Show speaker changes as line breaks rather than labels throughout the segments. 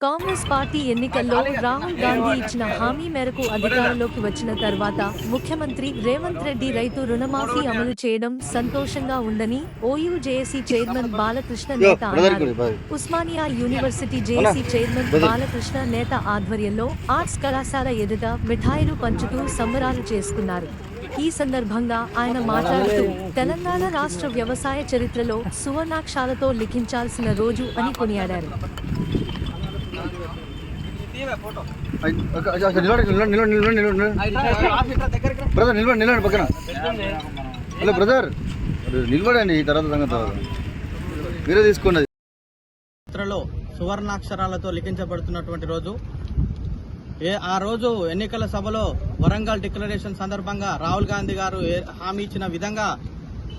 Congress party ఎన్నికల్లో రాహుల్ గాంధీ ఇచ్చిన హామీ మేరకు అధికారంలోకి వచ్చిన తర్వాత ముఖ్యమంత్రి రేవంత్ రెడ్డి రైతు రుణమాఫీ అమలు చేయడం సంతోషంగా ఉందని ఓయూ జేఏసీ చైర్మన్ బాలకృష్ణ నేత అన్నారు. Osmania university JAC chairman Balakrishna నేత ఆధ్వర్యంలో ఆర్ట్స్ కళాశాల ఎదుట మిఠాయిలు పంచుతూ సంబరాలు చేసుకున్నారు. ఈ సందర్భంగా ఆయన మాట్లాడుతూ తెలంగాణ రాష్ట్ర వ్యవసాయ చరిత్రలో సువర్ణాక్షరాలతో లిఖించాల్సిన రోజు అని కొనియాడారు
నిలబడి నిలబడి నిలబడి నిలబడి నిలబడి బ్రదర్ నిలబడి నిలబడి పక్కన. Hello brother. నిలబడండి ఈ తర్వాత సంగతి మీరే తీసుకోండి
చరిత్రలో సువర్ణాక్షరాలతో లిఖించబడుతున్నటువంటి రోజు. ఏ ఆ రోజు ఎన్నికల సభలో వరంగల్ డిక్లరేషన్ సందర్భంగా రాహుల్ గాంధీ గారు హామీ ఇచ్చిన విధంగా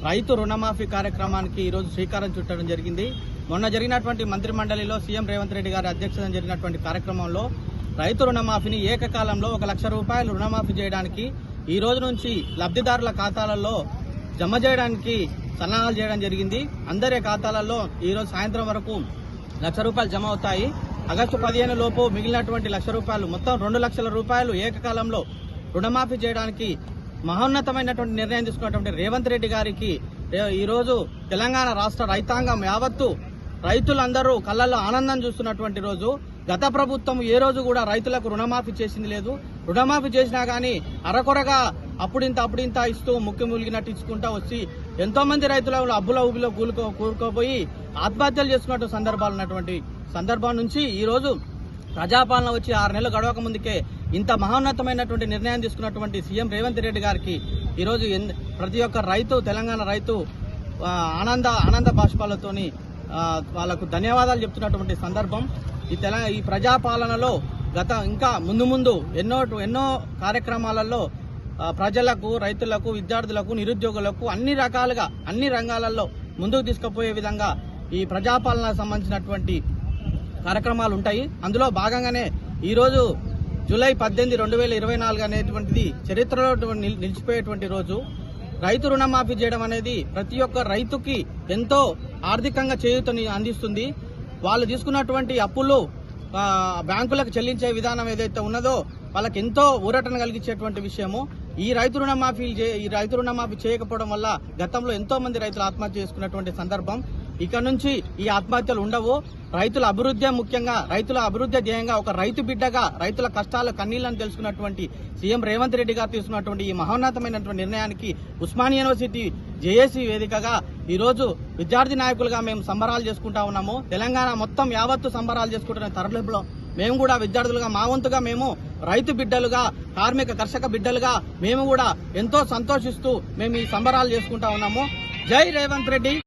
రైతు రుణమాఫీ కార్యక్రమానికి ఈరోజు శ్రీకారం చుట్టడం జరిగింది. మొన్న జరిగినటువంటి మంత్రి మండలిలో సీఎం రేవంత్ రెడ్డి గారి అధ్యక్షతన జరిగినటువంటి కార్యక్రమంలో రైతు రుణమాఫీని ఏకకాలంలో ఒక లక్ష రూపాయలు రుణమాఫీ చేయడానికి ఈ రోజు నుంచి లబ్ధిదారుల ఖాతాలలో జమ చేయడానికి సన్నాహాలు చేయడం జరిగింది. అందరి ఖాతాలలో ఈరోజు సాయంత్రం వరకు లక్ష రూపాయలు జమ అవుతాయి. ఆగస్టు పదిహేను లోపు మిగిలినటువంటి లక్ష రూపాయలు మొత్తం రెండు లక్షల రూపాయలు ఏకకాలంలో రుణమాఫీ చేయడానికి మహోన్నతమైనటువంటి నిర్ణయం తీసుకున్నటువంటి రేవంత్ రెడ్డి గారికి ఈరోజు తెలంగాణ రాష్ట్ర రైతాంగం యావత్తు రైతులందరూ కళ్ళల్లో ఆనందం చూస్తున్నటువంటి రోజు. గత ప్రభుత్వం ఏ రోజు కూడా రైతులకు రుణమాఫీ చేసింది లేదు. రుణమాఫీ చేసినా గానీ అరకొరగా అప్పుడింత అప్పుడింత ఇస్తూ ముక్కి ములిగినట్టు ఇచ్చుకుంటా వచ్చి ఎంతో మంది రైతుల అబ్బుల ఊబిలో కూలుకో కూరుకోపోయి ఆత్మహత్యలు చేసుకున్నట్టు సందర్భాలు ఉన్నటువంటి సందర్భం నుంచి ఈ రోజు ప్రజాపాలన వచ్చి ఆరు నెలలు గడవక ముందుకే ఇంత మహోన్నతమైనటువంటి నిర్ణయం తీసుకున్నటువంటి సీఎం రేవంత్ రెడ్డి గారికి ఈరోజు ప్రతి ఒక్క రైతు తెలంగాణ రైతు ఆనంద ఆనంద బాష్పాలతోని వాళ్ళకు ధన్యవాదాలు చెప్తున్నటువంటి సందర్భం. ఈ తెలంగాణ ఈ ప్రజాపాలనలో గత ఇంకా ముందు ముందు ఎన్నో ఎన్నో కార్యక్రమాలలో ప్రజలకు రైతులకు విద్యార్థులకు నిరుద్యోగులకు అన్ని రకాలుగా అన్ని రంగాలలో ముందుకు తీసుకుపోయే విధంగా ఈ ప్రజాపాలన సంబంధించినటువంటి కార్యక్రమాలు ఉంటాయి. అందులో భాగంగానే ఈరోజు జూలై పద్దెనిమిది రెండు వేల ఇరవై నాలుగు అనేటువంటిది చరిత్రలో నిలిచిపోయేటువంటి రోజు. రైతు రుణమాఫీ చేయడం అనేది ప్రతి ఒక్క రైతుకి ఎంతో ఆర్థికంగా చేయూతని అందిస్తుంది. వాళ్ళు తీసుకున్నటువంటి అప్పులు బ్యాంకులకు చెల్లించే విధానం ఏదైతే ఉన్నదో వాళ్ళకి ఎంతో ఊరటను కలిగించేటువంటి విషయము. ఈ రైతు రుణమాఫీలు ఈ రైతు రుణమాఫీ చేయకపోవడం వల్ల గతంలో ఎంతో మంది రైతులు ఆత్మహత్య చేసుకున్నటువంటి సందర్భం. ఇక నుంచి ఈ ఆత్మహత్యలు ఉండవు. రైతుల అభివృద్ధి ముఖ్యంగా రైతుల అభివృద్ధి ధ్యేయంగా ఒక రైతు బిడ్డగా రైతుల కష్టాలు కన్నీళ్ళను తెలుసుకున్నటువంటి సీఎం రేవంత్ రెడ్డి గారు తీసుకున్నటువంటి ఈ మహోన్నతమైనటువంటి నిర్ణయానికి ఉస్మాన్ యూనివర్సిటీ జేఏసీ వేదికగా ఈరోజు విద్యార్థి నాయకులుగా మేము సంబరాలు చేసుకుంటా ఉన్నాము. తెలంగాణ మొత్తం యావత్తు సంబరాలు చేసుకుంటున్న తరలింపులో మేము కూడా విద్యార్థులుగా మా వంతుగా మేము రైతు బిడ్డలుగా కార్మిక కర్షక బిడ్డలుగా మేము కూడా ఎంతో సంతోషిస్తూ మేము ఈ సంబరాలు చేసుకుంటా ఉన్నాము. జై రేవంత్ రెడ్డి.